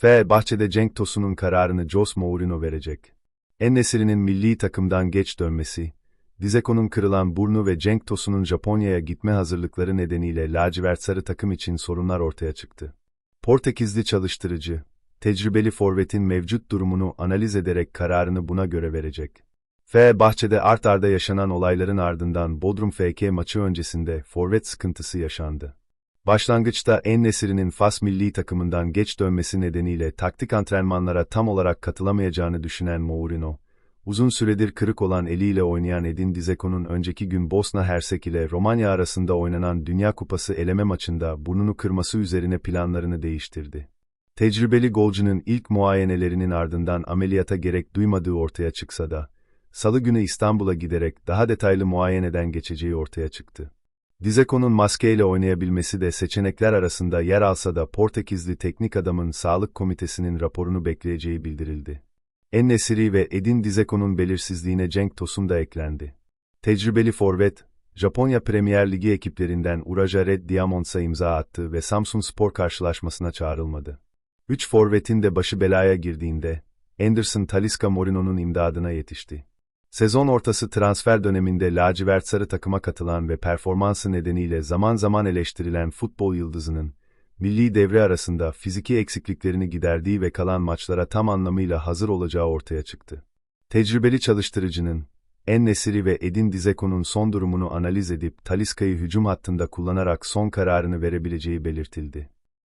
F. Bahçede Cenk Tosun'un kararını Jose Mourinho verecek. En-Nesyri'nin milli takımdan geç dönmesi, Dizeko'nun kırılan burnu ve Cenk Tosun'un Japonya'ya gitme hazırlıkları nedeniyle lacivert sarı takım için sorunlar ortaya çıktı. Portekizli çalıştırıcı, tecrübeli forvetin mevcut durumunu analiz ederek kararını buna göre verecek. F. Bahçede art arda yaşanan olayların ardından Bodrum FK maçı öncesinde forvet sıkıntısı yaşandı. Başlangıçta En-Nesyri'nin Fas milli takımından geç dönmesi nedeniyle taktik antrenmanlara tam olarak katılamayacağını düşünen Mourinho, uzun süredir kırık olan eliyle oynayan Edin Dzeko'nun önceki gün Bosna Hersek ile Romanya arasında oynanan Dünya Kupası eleme maçında burnunu kırması üzerine planlarını değiştirdi. Tecrübeli golcünün ilk muayenelerinin ardından ameliyata gerek duymadığı ortaya çıksa da, Salı günü İstanbul'a giderek daha detaylı muayeneden geçeceği ortaya çıktı. Dizeko'nun maskeyle oynayabilmesi de seçenekler arasında yer alsa da Portekizli teknik adamın sağlık komitesinin raporunu bekleyeceği bildirildi. En-Nesyri ve Edin Dizeko'nun belirsizliğine Cenk Tosun da eklendi. Tecrübeli forvet, Japonya Premier Ligi ekiplerinden Uraja Red Diamonds'a imza attı ve Samsun Spor karşılaşmasına çağrılmadı. Üç forvetin de başı belaya girdiğinde, Anderson Talisca Morino'nun imdadına yetişti. Sezon ortası transfer döneminde lacivert sarı takıma katılan ve performansı nedeniyle zaman zaman eleştirilen futbol yıldızının, milli devre arasında fiziki eksikliklerini giderdiği ve kalan maçlara tam anlamıyla hazır olacağı ortaya çıktı. Tecrübeli çalıştırıcının, En-Nesyri ve Edin Dzeko'nun son durumunu analiz edip Talisca'yı hücum hattında kullanarak son kararını verebileceği belirtildi.